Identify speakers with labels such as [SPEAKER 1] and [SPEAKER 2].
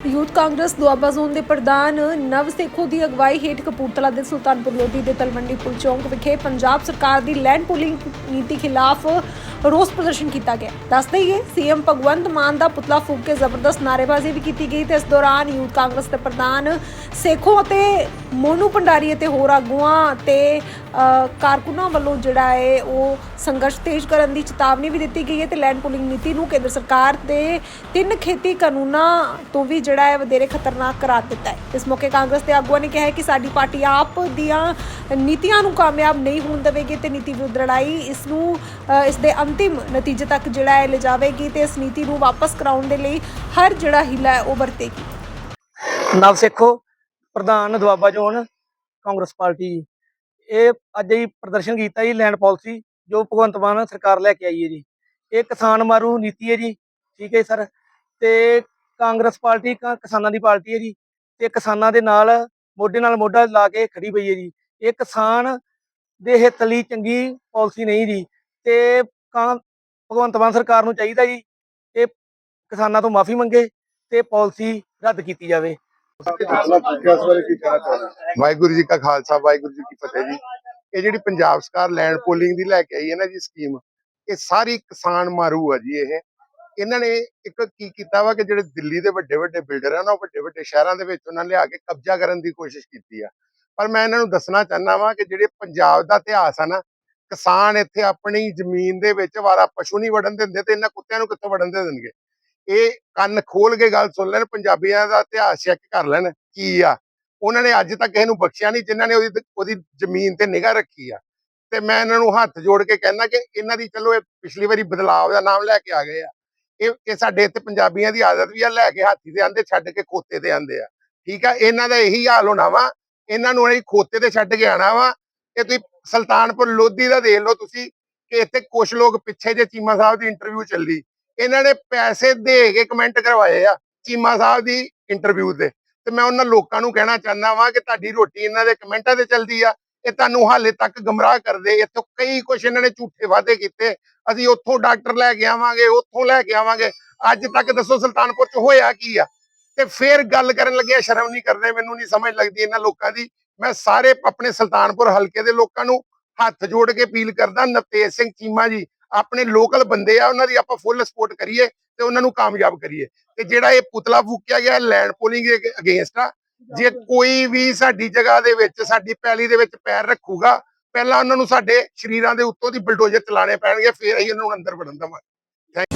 [SPEAKER 1] Youth Congress Doaba zone ਦੇ ਪ੍ਰਧਾਨ ਨਵ ਸੇਖੋ ਦੀ ਅਗਵਾਈ ਹੇਠ ਕਪੂਰਥਲਾ ਦੇ ਸੁਲਤਾਨਪੁਰ ਲੋਧੀ ਦੇ ਤਲਵੰਡੀ ਪੁਲ ਚੌਂਕ ਵਿਖੇ ਪੰਜਾਬ ਸਰਕਾਰ ਦੀ ਲੈਂਡ ਪੂਲਿੰਗ ਨੀਤੀ ਖਿਲਾਫ ਰੋਸ ਪ੍ਰਦਰਸ਼ਨ ਕੀਤਾ ਗਿਆ। ਦੱਸਦੇ ਹੀ ਸੀਐਮ ਭਗਵੰਤ ਮਾਨ ਦਾ ਪੁਤਲਾ ਫੂਕ ਕੇ ਜ਼ਬਰਦਸਤ ਨਾਅਰੇਬਾਜ਼ੀ ਵੀ ਕੀਤੀ ਗਈ ਤੇ ਇਸ ਦੌਰਾਨ ਯੂਥ ਕਾਂਗਰਸ ਦੇ ਪ੍ਰਧਾਨ ਸੇਖੋ ਅਤੇ ਮੋਨੂ ਭੰਡਾਰੀ ਅਤੇ ਹੋਰ ਆਗੂਆਂ ਤੇ ਕਾਰਕੁਨਾਂ ਵੱਲੋਂ ਜਿਹੜਾ ਹੈ ਉਹ ਸੰਘਰਸ਼ ਤੇਜ਼ ਕਰਨ ਦੀ ਚੇਤਾਵਨੀ ਵੀ ਦਿੱਤੀ ਗਈ ਹੈ ਤੇ ਲੈਂਡ ਪੂਲਿੰਗ ਨੀਤੀ ਨੂੰ ਕੇਂਦਰ ਸਰਕਾਰ ਦੇ ਤਿੰਨ ਖੇਤੀ ਕਾਨੂੰਨਾਂ ਤੋਂ ਵੀ ਜਿਹੜਾ ਹੈ ਵਧੇਰੇ ਖਤਰਨਾਕ ਕਰਾਰ ਦਿੱਤਾ ਹੈ। ਇਸ ਮੌਕੇ ਕਾਂਗਰਸ ਦੇ ਆਗੂਆਂ ਨੇ ਕਿਹਾ ਹੈ ਕਿ ਸਾਡੀ ਪਾਰਟੀ ਆਪ ਦੀਆਂ ਨੀਤੀਆਂ ਨੂੰ ਕਾਮਯਾਬ ਨਹੀਂ ਹੋਣ ਦੇਵੇਗੀ ਤੇ ਨੀਤੀ ਵਿਰੁੱਧ ਲੜਾਈ ਇਸ ਨੂੰ ਇਸ ਦੇ ਅੰਤਿਮ ਨਤੀਜੇ ਤੱਕ ਜਿਹੜਾ ਹੈ ਲਿਜਾਵੇਗੀ ਤੇ ਇਸ ਨੀਤੀ ਨੂੰ ਵਾਪਸ ਕਰਾਉਣ ਦੇ ਲਈ ਹਰ ਜਿਹੜਾ ਹਿੱਲਾ ਹੈ ਉਹ ਵਰਤੇਗੀ।
[SPEAKER 2] ਨਵ ਸਿੱਖੋ ਪ੍ਰਧਾਨ ਦੁਆਬਾ ਜ਼ੋਨ ਕਾਂਗਰਸ ਪਾਰਟੀ ਜੀ। ਇਹ ਅੱਜ ਹੀ ਪ੍ਰਦਰਸ਼ਨ ਕੀਤਾ ਜੀ ਲੈਂਡ ਪਾਲਿਸੀ ਜੋ ਭਗਵੰਤ ਮਾਨ ਸਰਕਾਰ ਲੈ ਕੇ ਆਈ ਹੈ ਜੀ। ਇਹ ਕਿਸਾਨ ਮਾਰੂ ਨੀਤੀ ਹੈ ਜੀ, ਠੀਕ ਹੈ ਸਰ। ਤੇ ਕਾਂਗਰਸ ਪਾਰਟੀ ਕਿਸਾਨਾਂ ਦੀ ਪਾਰਟੀ ਹੈ ਜੀ। ਤੇ ਕਿਸਾਨਾਂ ਦੇ ਨਾਲ ਮੋਢੇ ਨਾਲ ਮੋਢਾ ਲਾ ਕੇ ਖੜੀ ਪਈ ਹੈ ਜੀ। ਇਹ ਕਿਸਾਨ ਦੇ ਹਿੱਤ ਲਈ ਚੰਗੀ ਪਾਲਿਸੀ ਨਹੀਂ ਜੀ। ਤੇ ਭਗਵੰਤ ਮਾਨ ਸਰਕਾਰ ਨੂੰ ਚਾਹੀਦਾ ਜੀ, ਇਹ ਕਿਸਾਨਾਂ ਤੋਂ ਮਾਫੀ ਮੰਗੇ ਤੇ ਪਾਲਿਸੀ ਰੱਦ ਕੀਤੀ ਜਾਵੇ।
[SPEAKER 3] ਵਾਹਿਗੁਰੂ ਜੀ ਕਾ ਖਾਲਸਾ, ਵਾਹਿਗੁਰੂ ਜੀ ਕੀ ਫਤਿਹ ਜੀ। ਇਹ ਜਿਹੜੀ ਪੰਜਾਬ ਸਰਕਾਰ ਲੈਂਡ ਪੋਲਿੰਗ ਦੀ ਲੈ ਕੇ ਆਈ ਹੈ ਨਾ ਜੀ ਸਕੀਮ ਇਹ ਸਾਰੀ ਕਿਸਾਨ ਮਾਰੂ ਆ ਜੀ ਇਹ। ਇਹਨਾਂ ਨੇ ਇੱਕ ਕੀ ਕੀਤਾ ਵਾ ਕਿ ਜਿਹੜੇ ਦਿੱਲੀ ਦੇ ਵੱਡੇ ਵੱਡੇ ਬਿਲਡਰ ਆ ਨਾ, ਉਹ ਵੱਡੇ ਵੱਡੇ ਸ਼ਹਿਰਾਂ ਦੇ ਵਿੱਚ ਉਹਨਾਂ ਲਿਆ ਕੇ ਕਬਜ਼ਾ ਕਰਨ ਦੀ ਕੋਸ਼ਿਸ਼ ਕੀਤੀ ਆ। ਪਰ ਮੈਂ ਇਹਨਾਂ ਨੂੰ ਦੱਸਣਾ ਚਾਹੁੰਦਾ ਵਾਂ ਕਿ ਜਿਹੜੇ ਪੰਜਾਬ ਦਾ ਇਤਿਹਾਸ ਆ ਨਾ, ਕਿਸਾਨ ਇੱਥੇ ਆਪਣੀ ਜ਼ਮੀਨ ਦੇ ਵਿੱਚ ਵਾਰਾ ਪਸ਼ੂ ਨਹੀਂ ਵੜਨ ਦਿੰਦੇ ਤੇ ਇਹਨਾਂ ਕੁੱਤਿਆਂ ਨੂੰ ਕਿੱਥੋਂ ਵੜਨ ਦੇ ਦੇਣਗੇ? ਇਹ ਕੰਨ ਖੋਲ ਕੇ ਗੱਲ ਸੁਣ ਲੈਣ, ਪੰਜਾਬੀਆਂ ਦਾ ਇਤਿਹਾਸ ਚੈੱਕ ਕਰ ਲੈਣ ਕੀ ਆ। ਉਹਨਾਂ ਨੇ ਅੱਜ ਤੱਕ ਕਿਸੇ ਨੂੰ ਬਖਸ਼ਿਆ ਨਹੀਂ, ਜਿਨ੍ਹਾਂ ਨੇ ਉਹਦੀ ਉਹਦੀ ਜ਼ਮੀਨ ਤੇ ਨਿਗਾਹ ਰੱਖੀ ਆ। ਤੇ ਮੈਂ ਇਹਨਾਂ ਨੂੰ ਹੱਥ ਜੋੜ ਕੇ ਕਹਿੰਦਾ ਕਿ ਇਹਨਾਂ ਦੀ ਚਲੋ ਇਹ ਪਿਛਲੀ ਵਾਰੀ ਬਦਲਾਵ ਦਾ ਨਾਮ ਲੈ ਕੇ ਆ ਗਏ ਆ। ਇਹ ਇਹ ਸਾਡੇ ਇੱਥੇ ਪੰਜਾਬੀਆਂ ਦੀ ਆਦਤ ਵੀ ਆ, ਲੈ ਕੇ ਹਾਥੀ ਤੇ ਆਂਦੇ, ਛੱਡ ਕੇ ਖੋਤੇ ਤੇ ਆਂਦੇ ਆ। ਠੀਕ ਆ? ਇਹਨਾਂ ਦਾ ਇਹੀ ਹਾਲ ਹੋਣਾ ਵਾ। ਇਹਨਾਂ ਨੂੰ ਅਸੀਂ ਖੋਤੇ ਤੇ ਛੱਡ ਕੇ ਆਣਾ ਵਾ। ਇਹ ਤੁਸੀਂ ਸੁਲਤਾਨਪੁਰ ਲੋਧੀ ਦਾ ਦੇਖ ਲਓ ਤੁਸੀਂ, ਕਿ ਇੱਥੇ ਕੁਝ ਲੋਕ ਪਿੱਛੇ ਜੇ ਚੀਮਾ ਸਾਹਿਬ ਦੀ ਇੰਟਰਵਿਊ ਚੱਲੀ। ਇਹਨਾਂ ਨੇ ਪੈਸੇ ਦੇ ਕੇ ਕਮੈਂਟ ਕਰਵਾਏ ਆ ਚੀਮਾ ਸਾਹਿਬ ਦੀ ਇੰਟਰਵਿਊ ਤੇ। ਤੇ ਮੈਂ ਉਹਨਾਂ ਲੋਕਾਂ ਨੂੰ ਕਹਿਣਾ ਚਾਹੁੰਦਾ ਵਾਂ ਕਿ ਤੁਹਾਡੀ ਰੋਟੀ ਇਹਨਾਂ ਦੇ ਕਮੈਂਟਾਂ ਤੇ ਚੱਲਦੀ ਆ, ਇਹ ਤੁਹਾਨੂੰ ਹਾਲੇ ਤੱਕ ਗਮਰਾਹ ਕਰਦੇ, ਇੱਥੋਂ ਕਈ ਕੁਛ ਇਹਨਾਂ ਨੇ ਝੂਠੇ ਵਾਅਦੇ ਕੀਤੇ। ਅਸੀਂ ਉੱਥੋਂ ਡਾਕਟਰ ਲੈ ਕੇ ਆਵਾਂਗੇ, ਉੱਥੋਂ ਲੈ ਕੇ ਆਵਾਂਗੇ। ਅੱਜ ਤੱਕ ਦੱਸੋ ਸੁਲਤਾਨਪੁਰ ਚ ਹੋਇਆ ਕੀ ਆ? ਤੇ ਫੇਰ ਗੱਲ ਕਰਨ ਲੱਗਿਆ ਸ਼ਰਮ ਨਹੀਂ ਕਰਦੇ, ਮੈਨੂੰ ਨਹੀਂ ਸਮਝ ਲੱਗਦੀ ਇਹਨਾਂ ਲੋਕਾਂ ਦੀ। ਮੈਂ ਸਾਰੇ ਆਪਣੇ ਸੁਲਤਾਨਪੁਰ ਹਲਕੇ ਦੇ ਲੋਕਾਂ ਨੂੰ ਹੱਥ ਜੋੜ ਕੇ ਅਪੀਲ ਕਰਦਾ ਨਵਤੇਜ ਸਿੰਘ ਚੀਮਾ ਜੀ ਆਪਣੇ ਲੋਕਲ ਬੰਦੇ ਆ ਉਹਨਾਂ ਦੀ ਆਪਾਂ ਫੁੱਲ ਸਪੋਰਟ ਕਰੀਏ ਤੇ ਉਹਨਾਂ ਨੂੰ ਕਾਮਯਾਬ ਕਰੀਏ। ਤੇ ਜਿਹੜਾ ਇਹ ਪੁਤਲਾ ਫੂਕਿਆ ਗਿਆ ਲੈਂਡ ਪੋਲਿੰਗ ਦੇ ਅਗੇਂਸਟ ਆ। ਜੇ ਕੋਈ ਵੀ ਸਾਡੀ ਜਗ੍ਹਾ ਦੇ ਵਿੱਚ ਸਾਡੀ ਪੈਲੀ ਦੇ ਵਿੱਚ ਪੈਰ ਰੱਖੂਗਾ ਪਹਿਲਾਂ ਉਹਨਾਂ ਨੂੰ ਸਾਡੇ ਸ਼ਰੀਰਾਂ ਦੇ ਉੱਤੋਂ ਦੀ ਬਲਡੋਜ਼ਰ ਚਲਾਣੇ ਪੈਣਗੇ ਫਿਰ ਅਸੀਂ ਉਹਨਾਂ ਨੂੰ ਅੰਦਰ ਵੜਨ ਦਵਾਂਗੇ। ਥੈਂਕ